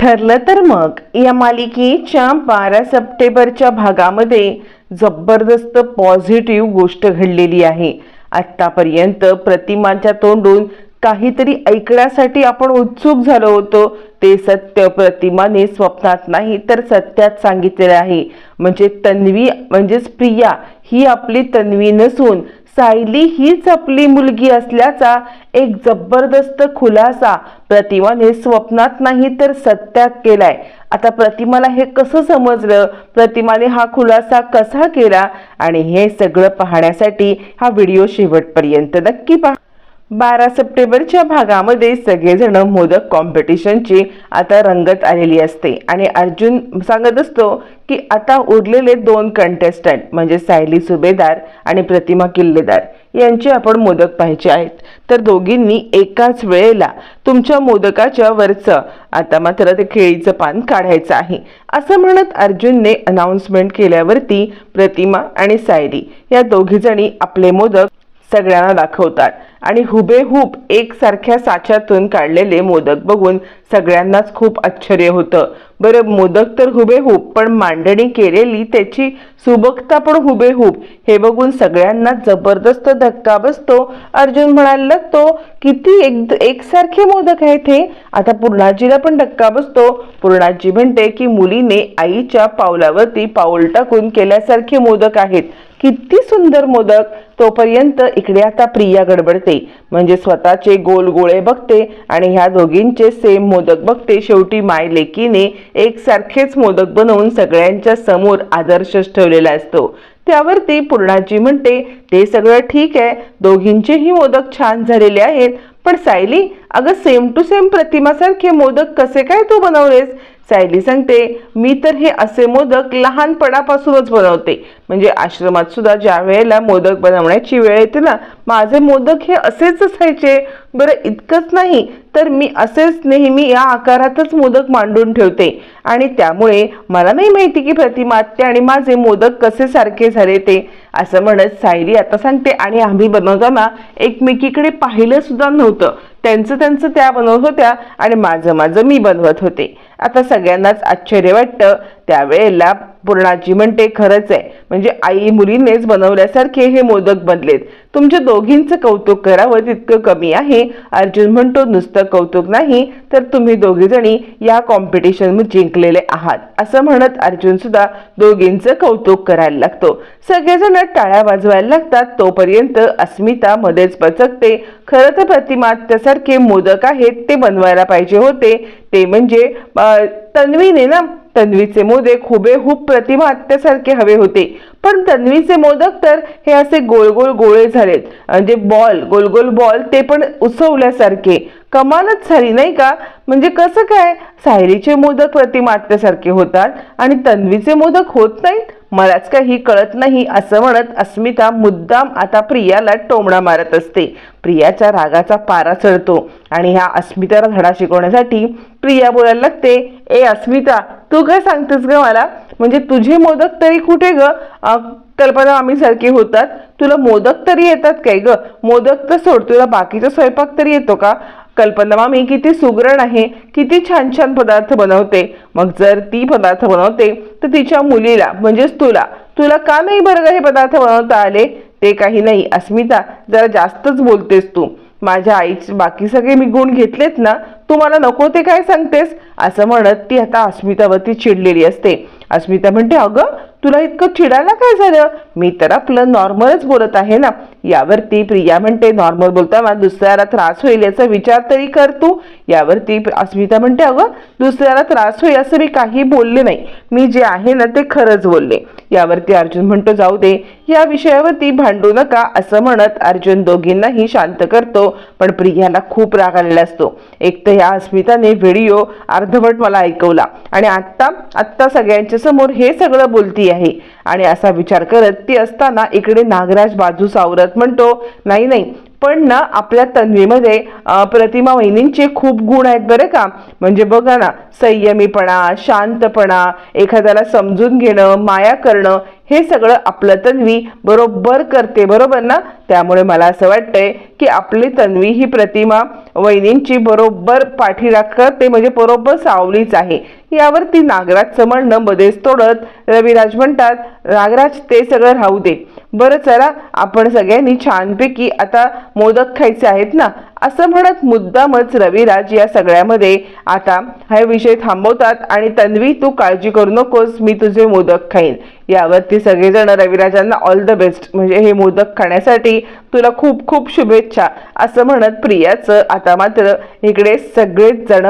ठरलं तर मग या मालिकेच्या बारा सप्टेंबरच्या भागामध्ये जबरदस्त पॉझिटिव्ह गोष्ट घडलेली आहे. आत्तापर्यंत प्रतिमाच्या तोंडून काहीतरी ऐकण्यासाठी आपण उत्सुक झालो होतो. ते सत्य प्रतिमाने स्वप्नात नाही तर सत्यात सांगितलेलं आहे. म्हणजे तन्वी म्हणजेच प्रिया ही आपली तन्वी नसून सायली हीच आपली मुलगी असल्याचा एक जबरदस्त खुलासा प्रतिमाने स्वप्नात नाही तर सत्यात केलाय. आता प्रतिमाला हे कसं समजलं? प्रतिमाने हा खुलासा कसा केला? आणि हे सगळं पाहण्यासाठी हा व्हिडिओ शेवटपर्यंत नक्की पहा. बारा सप्टेंबरच्या भागामध्ये सगळेजण मोदक कॉम्पिटिशनची आता रंगत आलेली असते. आणि अर्जुन सांगत असतो की आता उरलेले दोन कंटेस्टंट म्हणजे सायली सुभेदार आणि प्रतिमा किल्लेदार यांचे आपण मोदक पाहिजे आहेत. तर दोघींनी एकाच वेळेला तुमच्या मोदकाच्या वरचं आता मात्र ते केळीचं पान काढायचं आहे. असं म्हणत अर्जुनने अनाऊन्समेंट केल्यावरती प्रतिमा आणि सायली या दोघीजणी आपले मोदक सगळ्यांना दाखवतात. आणि हुबेहूब एकसारख्या साच्यातून काढलेले मोदक बघून सगळ्यांनाच खूप आश्चर्य होतं. बरं मोदक तर हुबेहूब पण मांडणी केलेली त्याची सुबकता पण हुबेहूब. हे बघून सगळ्यांना जबरदस्त धक्का बसतो. अर्जुन म्हणायला लागतो किती एक एकसारखे मोदक आहेत हे? आता पूर्णाजीला पण धक्का बसतो. पूर्णाजी म्हणते की मुलीने आईच्या पावलावरती पाऊल टाकून केल्यासारखे मोदक आहेत. किती सुंदर मोदक तोपर्यंत इकडे आता प्रिया गडबडते. म्हणजे स्वतःचे गोल गोळे बघते आणि ह्या दोघींचे सेम मोदक बघते. शेवटी माय लेकीने एकसारखेच मोदक बनवून सगळ्यांच्या समोर आदर्शच ठेवलेला असतो. त्यावरती पूर्णाजी म्हणते ते सगळं ठीक आहे. दोघींचेही मोदक छान झालेले आहेत. पण सायली अगं सेम टू सेम प्रतिमासारखे मोदक कसे काय तू बनवलेस? सायली सांगते मी तर हे असे मोदक लहानपणापासूनच बनवते. म्हणजे आश्रमात सुद्धा ज्या वेळेला मोदक बनवण्याची वेळ येते ना माझे मोदक हे असेच असायचे. बरं इतकंच नाही तर मी असेच नेहमी या आकारातच मोदक मांडून ठेवते. आणि त्यामुळे मला नाही माहिती की प्रतिमात्य आणि माझे मोदक कसे सारखे झाले ते. असं म्हणत सायली आता सांगते आणि आम्ही बनवताना एकमेकीकडे पाहिलं सुद्धा नव्हतं. त्यांचं त्यांचं त्या बनवत होत्या आणि माझं माझं मी बनवत होते. आता सगळ्यांनाच आश्चर्य वाटतं. त्यावेळेला पूर्णाजी म्हणते खरंच आहे. म्हणजे आई मुलीनेच बनवल्यासारखे हे मोदक बनलेत. तुमच्या दोघींचं कौतुक करावं तितकं कमी आहे. अर्जुन म्हणतो नुसतं कौतुक नाही तर तुम्ही दोघीजणी या कॉम्पिटिशन जिंकलेले आहात. असं म्हणत अर्जुन सुद्धा दोघींचं कौतुक करायला लागतो. सगळेजण टाळ्या वाजवायला लागतात. तोपर्यंत अस्मिता मध्येच पचकते खरं तर प्रतिमा त्यासारखे मोदक आहेत ते बनवायला पाहिजे होते. ते म्हणजे तन्वीने ना तन्वीचे मोदक हुबेहूब प्रतिमा आत्यासारखे हवे होते. पण तन्वीचे मोदक तर हे असे गोल गोल गोळे झालेत. म्हणजे बॉल गोल गोल बॉल ते पण उसवल्यासारखे. कमालच झाली नाही का? म्हणजे कसं काय? सायलीचे मोदक प्रतिमा आत्यासारखे होतात आणि तन्वीचे मोदक होत नाहीत? मलाच काही कळत नाही असं म्हणत अस्मिता मुद्दाम आता प्रियाला टोमणा मारत असते. प्रियाच्या रागाचा पारा चढतो आणि ह्या अस्मिताला धडा शिकवण्यासाठी प्रिया बोलायला लागते ए अस्मिता तू काय सांगतेस ग मला? म्हणजे तुझे मोदक तरी कुठे ग? कल्पना आम्ही सारखे होतात. तुला मोदक तरी येतात काय ग? मोदक तर सोड तुला बाकीचा स्वयंपाक तरी येतो का? कल्पना मामी किती सुगरण आहे किती छान छान पदार्थ बनवते. मग जर ती पदार्थ बनवते तर तिच्या मुलीला म्हणजेच तुला. तुला का नाही बरं हे पदार्थ बनवता आले? ते काही नाही अस्मिता जरा जास्तच बोलतेस तू. माझ्या आईचे बाकी सगळे मी गुण घेतलेत ना तू मला नको ते काय सांगतेस? असं म्हणत ती आता अस्मितावरती चिडलेली असते. अस्मिता म्हणते अगं तुला इतकं चिडायला काय झालं? मी तर आपलं नॉर्मलच बोलत आहे ना. यावरती प्रिया म्हणते नॉर्मल बोलताना दुसऱ्याला त्रास होईल याचा विचार तरी कर तू. यावरती अस्मिता म्हणते अगं दुसऱ्याला त्रास होईल असं मी काही बोलले नाही. मी जे आहे ना ते खरंच बोलले. यावरती अर्जुन म्हणतो जाऊ दे. या विषयावरती भांडू नका. असं म्हणत अर्जुन दोघींनाही शांत करतो पण प्रियाला खूप राग आलेला असतो. एक तर ह्या अस्मिताने व्हिडिओ अर्धवट मला ऐकवला. आणि आत्ता आत्ता सगळ्यांच्या समोर हे सगळं बोलती आहे. आणि असा विचार करत ती असताना इकडे नागराज बाजू सावरत म्हणतो नाही नाही पण ना आपल्या तन्वीमध्ये प्रतिमा वहिनींचे खूप गुण आहेत बरं का. म्हणजे बघा ना संयमीपणा शांतपणा एखाद्याला समजून घेणं माया करणं हे सगळं आपलं तन्वी बरोबर करते बरोबर ना? त्यामुळे मला असं वाटतंय की आपली तन्वी ही प्रतिमा वहिनींची बरोबर पाठीराख करते म्हणजे बरोबर सावलीच आहे. यावरती नागराज म्हणणं मध्येच तोडत रविराज म्हणतात नागराज ते सगळं राहू दे. बरं चला आपण सगळ्यांनी छानपैकी आता मोदक खायचे आहेत ना? असं म्हणत मुद्दामच रविराज या सगळ्यामध्ये आता हा विषय थांबवतात आणि तन्वी तू काळजी करू नकोस मी तुझे मोदक खाईन. यावरती सगळेजण रविराजांना ऑल द बेस्ट म्हणजे हे मोदक खाण्यासाठी तुला खूप खूप शुभेच्छा. असं म्हणत प्रियाचं आता मात्र इकडे सगळेच जण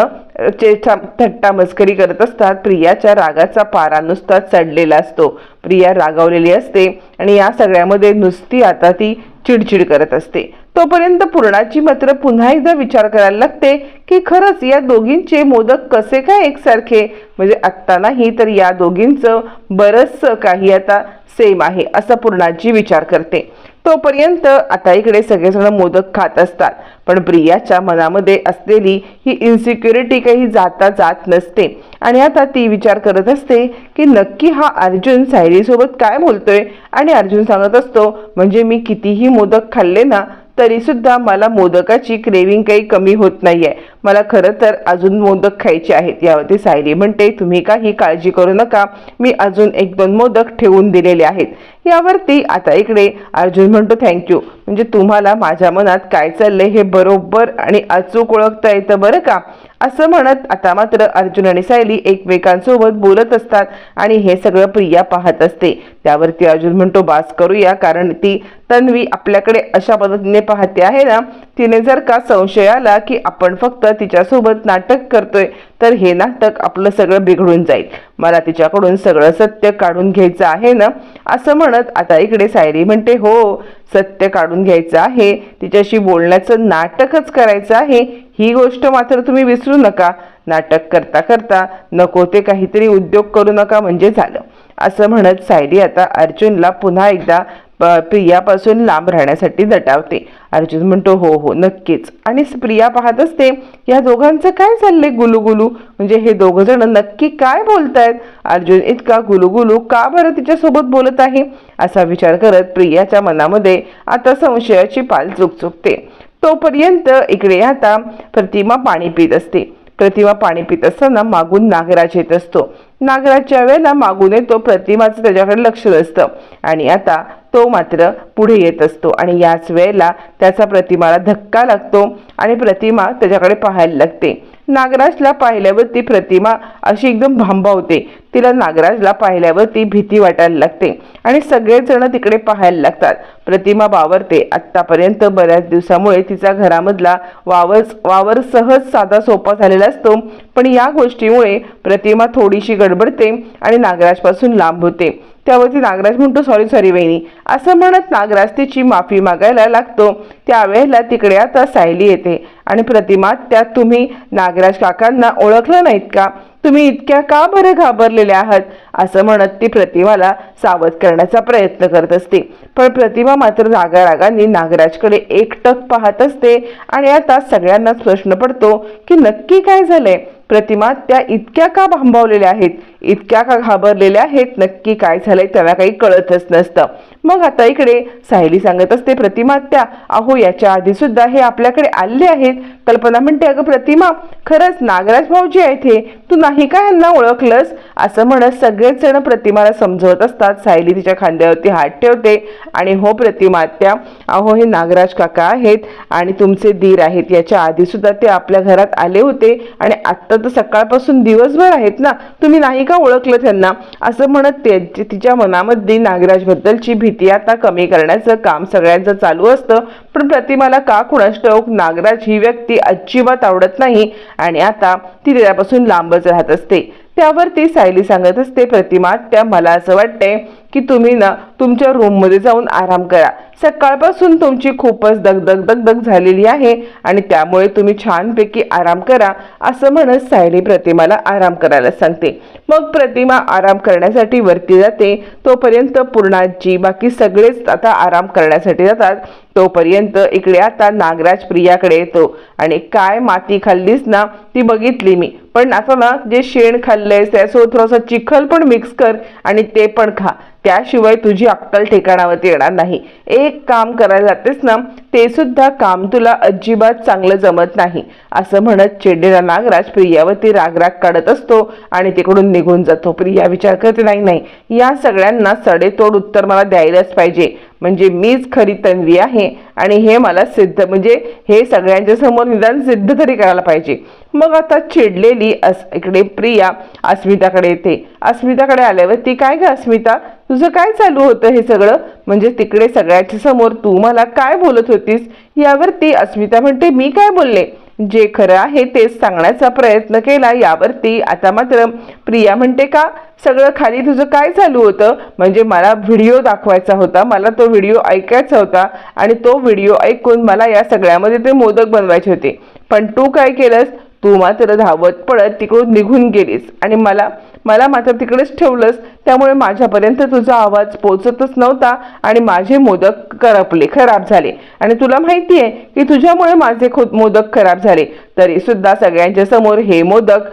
थट्टा मस्करी करत असतात. प्रियाच्या रागाचा पारा नुसताच चढलेला असतो. प्रिया रागावलेली असते. आणि या सगळ्यामध्ये नुसती आता ती चिडचिड करत असते. तोपर्यंत पूर्णाची मात्र पुन्हा एकदा विचार करायला लागते की खरंच या दोघींचे मोदक कसे काय एकसारखे? म्हणजे आत्ता नाही तर या दोघींचं बरंचसं काही आता सेम आहे असा पूर्णाची विचार करते. तोपर्यंत आता इकडे सगळेजण मोदक खात असतात. पण प्रियाच्या मनामध्ये असलेली ही इन्सिक्युरिटी काही जाता जात नसते. आणि आता ती विचार करत असते की नक्की हा अर्जुन सायलीसोबत काय बोलतोय? आणि अर्जुन सांगत असतो म्हणजे मी कितीही मोदक खाल्ले ना तरीसुद्धा मला मोदकाची क्रेविंग काही कमी होत नाही आहे मला खरं तर अजून मोदक खायचे आहेत यावरती सायली म्हणते तुम्ही काही काळजी करू नका? मी अजून एक दोन मोदक ठेवून दिलेले आहेत. यावरती आता इकडे अर्जुन म्हणतो थँक्यू म्हणजे तुम्हाला माझ्या मनात काय चाललंय हे बरोबर आणि अचूक ओळखता येतं बरं का? असं म्हणत आता मात्र अर्जुन आणि सायली एकमेकांसोबत बोलत असतात आणि हे सगळं प्रिया पाहत असते. त्यावरती अर्जुन म्हणतो बास करूया कारण ती तन्वी आपल्याकडे अशा पद्धतीने पाहते आहे ना तिने जर का संशय आला की आपण फक्त तिच्यासोबत नाटक करतोय तर हे नाटक आपलं सगळं बिघडून जाईल. मला तिच्याकडून सगळं सत्य काढून घ्यायचं आहे ना असं म्हणत आता इकडे सायरी म्हणते हो सत्य काढून घ्यायचं आहे. तिच्याशी बोलण्याचं नाटकच करायचं आहे. ही गोष्ट मात्र तुम्ही विसरू नका. नाटक करता करता नको ते काहीतरी उद्योग करू नका म्हणजे झालं. असं म्हणत सायरी आता अर्जुनला पुन्हा एकदा प्रियापासून लांब राहण्यासाठी दटावते अर्जुन म्हणतो हो हो नक्कीच. आणि प्रिया पाहत असते या दोघांचं काय चाललंय गुलुगुलू? म्हणजे हे दोघं जण नक्की काय बोलतायत? अर्जुन इतका गुलुगुलू का बरं तिच्यासोबत बोलत आहे? असा विचार करत प्रियाच्या मनामध्ये आता संशयाची पाल चुकचुकते तोपर्यंत इकडे आता प्रतिमा पाणी पित असते. प्रतिमा पाणी पित असताना मागून नागराज येत असतो. नागराजच्या वेळेला मागून येतो प्रतिमाचं त्याच्याकडे लक्ष नसतं. आणि आता तो मात्र पुढे येत असतो. आणि याच वेळेला त्याचा प्रतिमाला धक्का लागतो आणि प्रतिमा त्याच्याकडे पाहायला लागते. नागराजला पाहिल्यावरती प्रतिमा अशी एकदम भांबावते. तिला नागराजला पाहिल्यावरती भीती वाटायला लागते. आणि सगळेजण तिकडे पाहायला लागतात. प्रतिमा वावरते. आत्तापर्यंत बऱ्याच दिवसामुळे तिचा घरामधला वावर वावर सहज साधा सोपा झालेला असतो. पण या गोष्टीमुळे प्रतिमा थोडीशी गडबडते आणि नागराजपासून लांब होते. त्यावरती नागराज म्हणतो सॉरी सॉरी वहिनी. असं म्हणत नागराज तिची माफी मागायला लागतो. त्यावेळेला तिकडे आता सायली येते आणि प्रतिमा त्यात तुम्ही नागराज काकांना ओळखलं नाहीत का? तुम्ही इतक्या का बरं घाबरलेल्या आहात? असं म्हणत ती प्रतिमाला सावध करण्याचा प्रयत्न करत असते. पण प्रतिमा मात्र रागारागांनी नागराजकडे एकटक पाहत असते आणि आता सगळ्यांनाच प्रश्न पडतो की नक्की काय झालंय? प्रतिमा त्या इतक्या का भांबावलेल्या आहेत? इतक्या का घाबरलेल्या आहेत? नक्की काय झालंय? त्याला काही कळतच नसतं. मग आता इकडे सायली सांगत असते प्रतिमा त्या. अहो याच्या आधी सुद्धा हे आपल्याकडे आले आहेत. कल्पना म्हणते अगं प्रतिमा खरंच नागराज भाऊजी आहेत हे. तू नाही का यांना ओळखलंस? असं म्हणत सगळेच जण प्रतिमाला समजवत असतात. सायली तिच्या खांद्यावरती हात ठेवते आणि हो प्रतिमा त्या अहो हे नागराज काका आहेत आणि तुमचे दीर आहेत. याच्या आधी सुद्धा ते आपल्या घरात आले होते आणि आत्ता तर सकाळपासून दिवसभर आहेत ना. तुम्ही नाही का ओळखलं त्यांना असं म्हणत ते तिच्या मनामध्ये नागराजबद्दलची भीती आता कमी करण्याचं काम सगळ्यांचं चालू असतं पण प्रतिमाला का कुणास ठाऊक नागराज ही व्यक्ती अजिबात आवडत नाही आणि आता ती तिच्यापासून लांबच राहत असते. त्यावर ती सायली सांगत असते प्रतिमा त्या मला असं वाटतंय की तुम्ही ना तुमच्या रूममध्ये जाऊन आराम करा. सकाळपासून तुमची खूपच दगदग दगदग झालेली आहे आणि त्यामुळे तुम्ही छानपैकी आराम करा असं म्हणत सायली प्रतिमाला आराम करायला सांगते. मग प्रतिमा आराम करण्यासाठी वरती जाते तोपर्यंत पूर्णाजी बाकी सगळेच आता आराम करण्यासाठी जातात. तोपर्यंत इकडे आता नागराज प्रियाकडे येतो. आणि काय माती खाल्लीस ना ती बघितली मी. पण आता ना जे शेण खाल्लंयस त्यासोबत थोडंसं चिखल पण मिक्स कर आणि ते पण खा. त्याशिवाय तुझी अक्कल ठिकाणावरती येणार नाही. एक काम करायला जातेस ना ते सुद्धा काम तुला अजिबात चांगलं जमत नाही. असं म्हणत चिडलेला नागराज प्रियावरती रागराग काढत असतो आणि तिकडून निघून जातो. प्रिया विचार करते नाही नाही या सगळ्यांना सडेतोड उत्तर मला द्यायलाच पाहिजे. म्हणजे मीच खरी तन्वी आहे आणि हे मला सिद्ध म्हणजे हे सगळ्यांच्या समोर निदान सिद्ध तरी करायला पाहिजे. मग आता चिडलेली अस इकडे प्रिया अस्मिताकडे येते. अस्मिताकडे आल्यावर ती काय ग अस्मिता? तुझं काय चालू होतं हे सगळं? म्हणजे तिकडे सगळ्याच्या समोर तू मला काय बोलत होतीस? यावरती अस्मिता म्हणते मी काय बोलले? जे खरं आहे तेच सांगण्याचा प्रयत्न केला. यावरती आता मात्र प्रिया म्हणते का सगळं खाली तुझं काय चालू होतं? म्हणजे मला व्हिडिओ दाखवायचा होता मला तो व्हिडिओ ऐकायचा होता आणि तो व्हिडिओ ऐकून मला या सगळ्यामध्ये ते मोदक बनवायचे होते. पण तू काय केलंस? तू मात्र धावत पडत तिकडून निघून गेलीस आणि मला मला मात्र तिकडेच ठेवलंस. त्यामुळे माझ्यापर्यंत तुझा आवाज पोचतच नव्हता आणि माझे मोदक करपले खराब झाले. आणि तुला माहिती आहे की तुझ्यामुळे माझे खुद मोदक खराब झाले. तरी सुद्धा सगळ्यांच्या समोर हे मोदक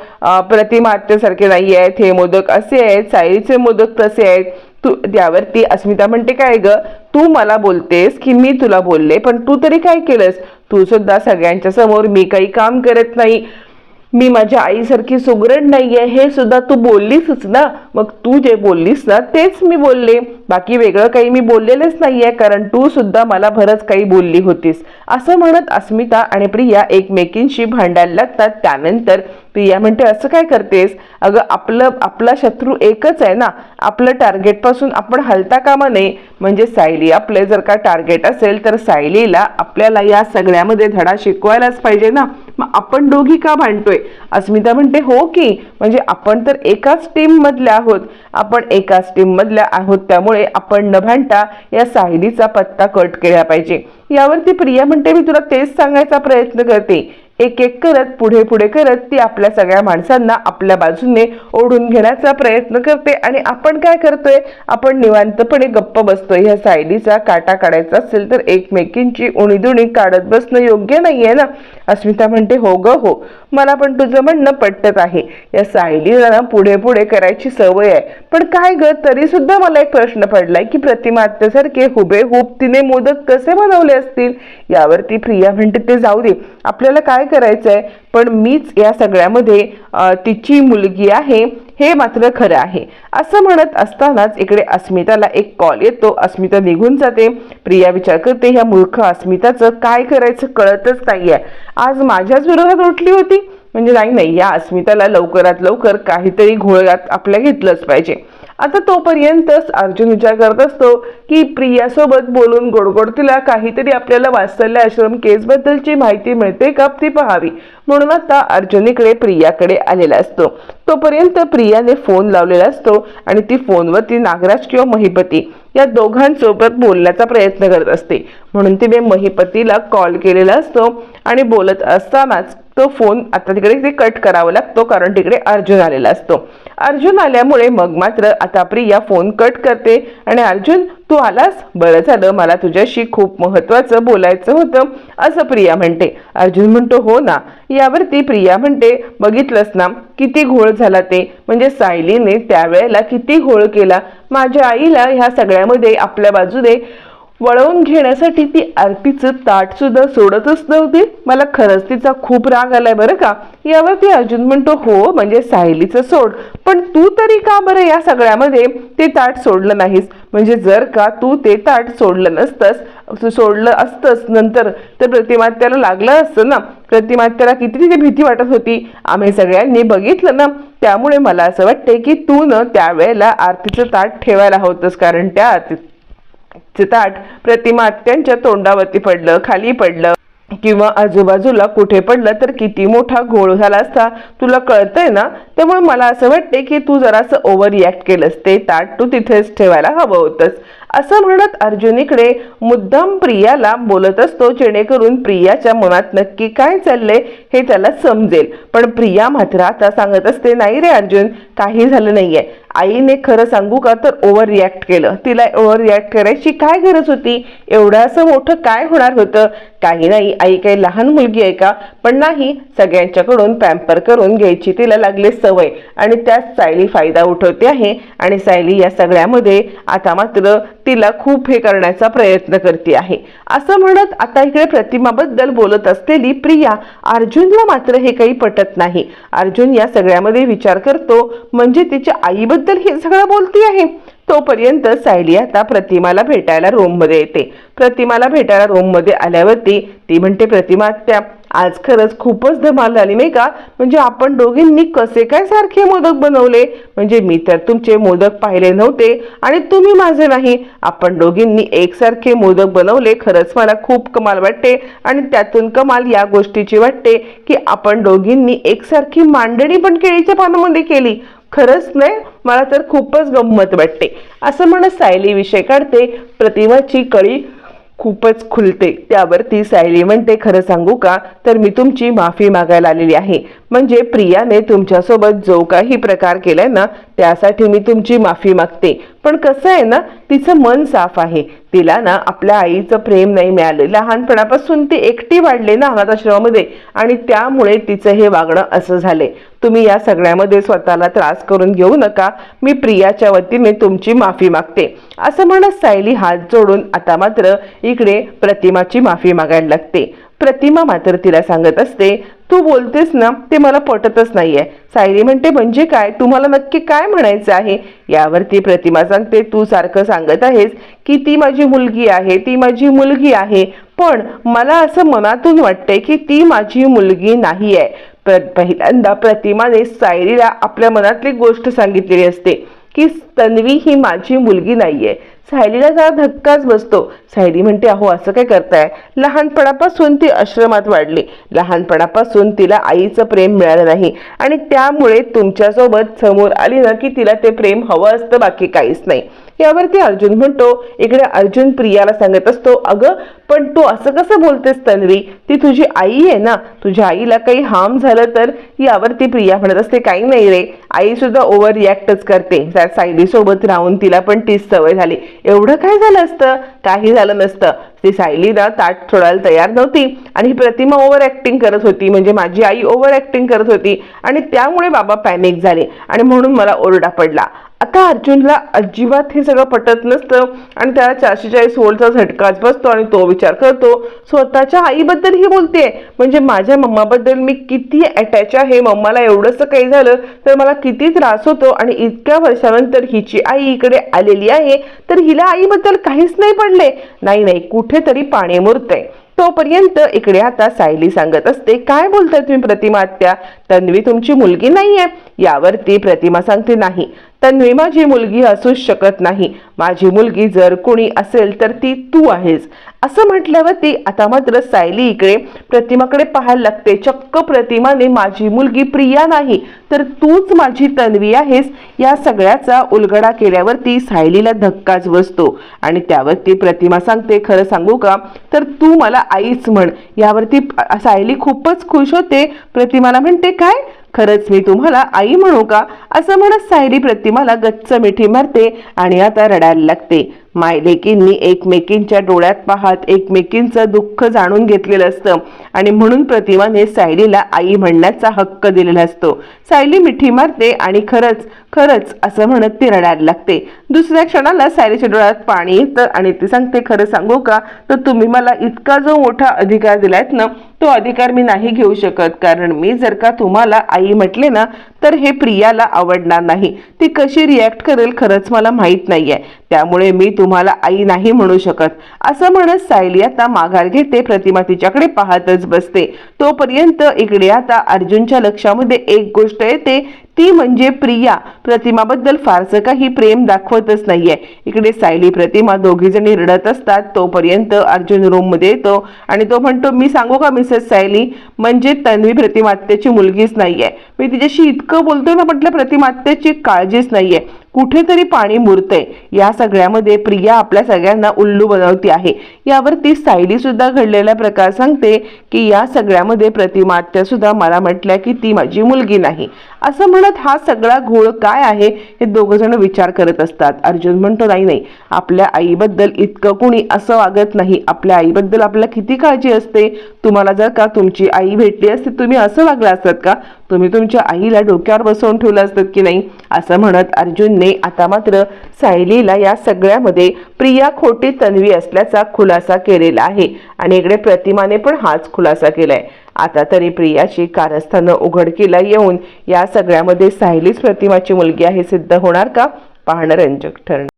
प्रतिमात्यासारखे नाही आहेत हे मोदक असे आहेत साईचे मोदक तसे आहेत. तू त्यावरती अस्मिता म्हणते काय ग? तू मला बोलतेस की मी तुला बोलले पण तू तरी काय केलंस? तू सुद्धा सगळ्यांच्या समोर मी काही काम करत नाही. मी माझ्या आईसारखी सुगरण नाही आहे हे सुद्धा तू बोललीसच ना. मग तू जे बोललीस ना तेच मी बोलले. बाकी वेगळं काही मी बोललेलंच नाहीये कारण तू सुद्धा मला बरंच काही बोलली होतीस. असं म्हणत अस्मिता आणि प्रिया एकमेकींशी भांडायला लागतात. त्यानंतर प्रिया म्हणते असं काय करतेस? अगं आपलं आपला शत्रू एकच आहे ना. आपलं टार्गेटपासून आपण हलता कामा नये. म्हणजे सायली आपले जर का टार्गेट असेल तर सायलीला आपल्याला या सगळ्यामध्ये धडा शिकवायलाच पाहिजे ना. मग आपण दोघी का भांडतोय? अस्मिता म्हणते हो की. म्हणजे आपण तर एकाच टीममधल्या आहोत. आपण एकाच टीममधल्या आहोत. त्यामुळे आपण न भांडता या साहिलीचा पत्ता कट केला पाहिजे. यावरती प्रिया म्हणते मी तुला तेच सांगायचा प्रयत्न करते. एक एक करत पुढे पुढे करत ती आपल्या सगळ्या माणसांना आपल्या बाजूने ओढून घेण्याचा प्रयत्न करते. आणि आपण काय करतोय? आपण निवांतपणे गप्प बसतोय. ह्या सायलीचा काटा काढायचा असेल तर एकमेकींची उणीदुणी काढत बसणं योग्य नाहीये ना? अस्मिता म्हणते हो ग हो. मला पण तुझं म्हणणं पटत आहे. या सायलीला ना पुढे पुढे करायची सवय आहे. पण काय ग? तरी सुद्धा मला एक प्रश्न पडलाय की प्रतिमा आत्यासारखे हुबेहूब तिने मोदक कसे बनवले असतील? यावरती प्रिया म्हणते ते जाऊ दे. आपल्याला काय करायचं आहे पण मीच या सगळ्यामध्ये तिची मुलगी आहे हे मात्र खरं आहे. असं म्हणत असतानाच इकडे अस्मिताला एक कॉल येतो. अस्मिता निघून जाते. प्रिया विचार करते ह्या मूर्ख अस्मिताचं काय करायचं कळतच नाही आहे आज माझ्याच विरोधात उठली होती. म्हणजे नाही नाही या अस्मिताला लवकरात लवकर काहीतरी घोळ्यात आपल्या घेतलंच पाहिजे. आता तोपर्यंतच अर्जुन विचार करत असतो की प्रियासोबत बोलून गोडगोड तिला काहीतरी आपल्याला वात्सल्य आश्रम केसबद्दलची माहिती मिळते का ती पाहावी. म्हणून आता अर्जुन इकडे प्रियाकडे आलेला असतो. तोपर्यंत प्रियाने फोन लावलेला असतो आणि ती फोनवरती नागराज किंवा महिपती या दोघांसोबत बोलण्याचा प्रयत्न करत असते. म्हणून तिने महिपतीला कॉल केलेला असतो आणि बोलत असतानाच तो फोन आता तिकडे ते कट करावा लागतो कारण तिकडे अर्जुन आलेला असतो. अर्जुन आल्यामुळे मग मात्र आता प्रिया फोन कट करते आणि अर्जुन तू आलास? बरं झालं मला तुझ्याशी खूप महत्वाचं बोलायचं होतं असं प्रिया म्हणते. अर्जुन म्हणतो हो ना. यावरती प्रिया म्हणते बघितलंस ना किती घोळ झाला ते. म्हणजे सायलीने त्यावेळेला किती घोळ केला. माझ्या आईला ह्या सगळ्यामध्ये आपल्या बाजूने वळवून घेण्यासाठी ती आरतीचं ताट सुद्धा सोडतच नव्हती. मला खरंच तिचा खूप राग आलाय बरं का? यावरती अर्जुन म्हणतो हो म्हणजे सायलीचं सोड. पण तू तरी का बरं या सगळ्यामध्ये ते ताट सोडलं नाहीस? म्हणजे जर का तू ते ताट सोडलं नसतंस सोडलं असतंस नंतर तर प्रतिमात्याला लागलं असतं ना? प्रतिमात्याला किती तिथे भीती वाटत होती. आम्ही सगळ्यांनी बघितलं ना? त्यामुळे मला असं वाटतंय की तू न त्यावेळेला आरतीचं ताट ठेवायला होतंस कारण त्या आरती चे ताट प्रतिमा तोंडावरती पडलं खाली पडलं किंवा आजूबाजूला कुठे पडलं तर किती मोठा घोळ झाला असता तुला कळतंय ना? त्यामुळे मला असं वाटते की तू जरासं ओव्हर रिॲक्ट केलंस. ते ताट तू तिथेच ठेवायला हवं होतंस. असं म्हणत अर्जुन इकडे मुद्दाम प्रियाला बोलत असतो जेणेकरून प्रियाच्या मनात नक्की काय चाललंय हे त्याला समजेल. पण प्रिया मात्र आता सांगत असते नाही रे अर्जुन काही झालं नाहीये. आईने खरं सांगू का तर ओव्हर रिॲक्ट केलं. तिला ओव्हर रिॲक्ट करायची काय गरज होती? एवढं असं मोठं काय होणार होतं? काही नाही आई काही लहान मुलगी आहे का? पण नाही सगळ्यांच्याकडून पॅम्पर करून घ्यायची तिला लागली सवय. आणि त्यात सायली फायदा उठवते आहे. आणि सायली या सगळ्यामध्ये आता मात्र तिला खूप हे करण्याचा प्रयत्न करते आहे. असं म्हणत आता इकडे प्रतिमाबद्दल बोलत असलेली प्रिया अर्जुनला मात्र हे काही पटत नाही. अर्जुन या सगळ्यामध्ये विचार करतो म्हणजे तिच्या आईबद्दल हे सगळं बोलती आहे. तोपर्यंत सायली आता प्रतिमाला भेटायला रूममध्ये येते. प्रतिमाला भेटायला रूममध्ये आल्यावरती ती म्हणते प्रतिमा त्या आज खरंच खूपच धमाल झाली नाही का? म्हणजे आपण दोघींनी कसे काय सारखे मोदक बनवले? म्हणजे मी तर तुमचे मोदक पाहिले नव्हते आणि तुम्ही माझे नाही. आपण दोघींनी एकसारखे मोदक बनवले खरंच मला खूप कमाल वाटते आणि त्यातून कमाल या गोष्टीची वाटते की आपण दोघींनी एकसारखी मांडणी पण केळीच्या पानामध्ये केली. खरंच नाही मला तर खूपच गंमत वाटते. असं म्हणत सायली विषय काढते प्रतिमाची कळी खूपच खुलते. त्यावरती सायली म्हणते खरं सांगू का? तर मी तुमची माफी मागायला आलेली आहे. म्हणजे प्रियाने तुमच्यासोबत जो काही प्रकार केलाय ना त्यासाठी मी तुमची माफी मागते. पण कसं आहे ना तिचं मन साफ आहे. तिला ना आपल्या आईचं प्रेम नाही मिळालं. लहानपणापासून ती एकटी वाढले ना अनाथाश्रमामध्ये आणि त्यामुळे तिचं हे वागणं असं झालंय. तुम्ही या सगळ्यामध्ये स्वतःला त्रास करून घेऊ नका. मी प्रियाच्या वतीने तुमची माफी मागते. असं म्हणत सायली हात जोडून आता मात्र इकडे प्रतिमाची माफी मागायला लागते. प्रतिमा मात्र तिला सांगत असते तू बोलतेस ना ते मला पटतच नाहीये. सायली म्हणते म्हणजे काय? तुम्हाला नक्की काय म्हणायचं आहे? यावरती प्रतिमा सांगते तू सारखं सांगत आहेस की ती माझी मुलगी आहे ती माझी मुलगी आहे. पण मला असं मनातून वाटतंय की ती माझी मुलगी नाही आहे प्र पहिल्यांदा प्रतिमाने सायलीला आपल्या मनातली गोष्ट सांगितलेली असते की तन्वी ही माझी मुलगी नाहीये. सायलीला जरा धक्काच बसतो. सायली म्हणते अहो असं काय करताय? लहानपणापासून ती आश्रमात वाढली. लहानपणापासून तिला आईचं प्रेम मिळालं नाही. आणि त्यामुळे तुमच्यासोबत समोर आली ना की तिला ते प्रेम हवं असतं बाकी काहीच नाही. यावरती अर्जुन म्हणतो इकडे अर्जुन प्रियाला सांगत असतो अगं पण तू असं कसं बोलतेस तन्वी? ती तुझी आई आहे ना? तुझ्या आईला काही हार्म झालं तर यावरती प्रिया म्हणत असते काही नाही रे. आई सुद्धा ओव्हर रिॲक्टच करते. त्या सायलीसोबत राहून तिला पण तीच सवय झाली. एवढं काय झालं असतं? काही झालं नसतं. ती सायली ना ताट सोडायला तयार नव्हती आणि ही प्रतिमा ओव्हर ॲक्टिंग करत होती. म्हणजे माझी आई ओव्हर ॲक्टिंग करत होती. आणि त्यामुळे बाबा पॅनिक झाले. आणि म्हणून मला ओरडा पडला. आता अर्जुनला अजिबात हे सगळं पटत नसतं आणि त्याला चारशे चाळीस वोल्टचा झटकाच बसतो आणि तो विचार करतो स्वतःच्या आईबद्दल ही बोलते. म्हणजे माझ्या मम्माबद्दल मी किती अटॅच आहे मम्माला एवढंसं काही झालं तर मला किती त्रास होतो आणि इतक्या वर्षानंतर हिची आई इकडे आलेली आहे तर हिला आईबद्दल काहीच नाही पडले नाही नाही कुठेतरी पाणी मुरतंय. तोपर्यंत इकडे आता सायली सांगत असते काय बोलताय तुम्ही प्रतिमा आत्या? तन्वी तुमची मुलगी नाहीये. यावरती प्रतिमा सांगते नाही. तन्वी माझी मुलगी असूच शकत नाही. माझी मुलगी जर कोणी असेल तर ती तू आहेस. असं म्हटल्यावरती आता मात्र सायली इकडे प्रतिमाकडे पाहायला लागते. चक्क प्रतिमाने माझी मुलगी प्रिया नाही तर तूच माझी तन्वी आहेस. या सगळ्याचा उलगडा केल्यावरती सायलीला धक्काच बसतो. आणि त्यावरती प्रतिमा सांगते खरं सांगू का? तर तू मला आईच म्हण. यावरती सायली खूपच खुश होते. प्रतिमाला म्हणते काय? खरंच मी तुम्हाला आई म्हणू का? असं म्हणत सायली प्रतिमाला गच्च मिठी मारते आणि आता रडायला लागते. मायलेकींनी एकमेकींच्या डोळ्यात पाहत एकमेकींचं दुःख जाणून घेतलेलं असतं. आणि म्हणून प्रतिमाने सायलीला आई म्हणण्याचा हक्क दिलेला असतो. सायली मिठी मारते आणि खरंच खरंच असं म्हणत ती रडायला लागते. दुसऱ्या क्षणाला सायलीच्या डोळ्यात पाणी येतं आणि ती सांगते खरं सांगू का? तर तुम्ही मला इतका जो मोठा अधिकार दिलायत ना तो अधिकार मी नाही घेऊ शकत. कारण मी जर का तुम्हाला आई म्हटले ना तर हे प्रियाला आवडणार नाही. ती कशी रिॲक्ट करेल खरंच मला माहीत नाहीये. त्यामुळे मी तुम्हाला आई नाही म्हणू शकत. असं म्हणत सायली आता माघार घेते प्रतिमा तिच्याकडे पाहतच बसते. तोपर्यंत इकडे आता अर्जुनच्या लक्षामध्ये एक गोष्ट येते ती म्हणजे प्रिया. प्रतिमाबद्दल फारसं काही प्रेम दाखवतच नाहीये. इकडे सायली प्रतिमा दोघी जणी रडत असतात. तोपर्यंत अर्जुन रूममध्ये येतो आणि तो म्हणतो मी सांगू का मिसेस सायली? म्हणजे तन्वी प्रतिमात्याची मुलगीच नाहीये. मी तिच्याशी इतकं बोलतोय ना म्हटलं प्रतिमात्याची काळजीच नाहीये. कुठेतरी पाणी मुरतंय. या सगळ्यामध्ये प्रिया आपल्या सगळ्यांना उल्लू बनवती आहे. यावर ती सायली सुद्धा घडलेला प्रकार सांगते की या सगळ्यामध्ये प्रतिमात्या सुद्धा मला म्हटल्या की ती माझी मुलगी नाही. असं म्हणत हा सगळा घोळ काय आहे हे दोघं जण विचार करत असतात. अर्जुन म्हणतो नाही नाही आपल्या आईबद्दल इतकं कुणी असं वागत नाही. आपल्या आईबद्दल आपल्याला किती काळजी असते? तुम्हाला जर का तुमची आई भेटली असते तुम्ही असं वागला असतात का? तुम्ही तुमच्या आईला डोक्यावर बसवून ठेवलं असतात की नाही? असं म्हणत अर्जुनने आता मात्र सायलीला या सगळ्यामध्ये प्रिया खोटी तन्वी असल्याचा खुलासा केलेला आहे. आणि इकडे प्रतिमाने पण हाच खुलासा केलाय. आता तरी प्रियाची कारस्थानं उघडकीला येऊन या सगळ्यामध्ये सायलीच प्रतिमाची मुलगी आहे सिद्ध होणार का? पाहणं रंजक ठरणार.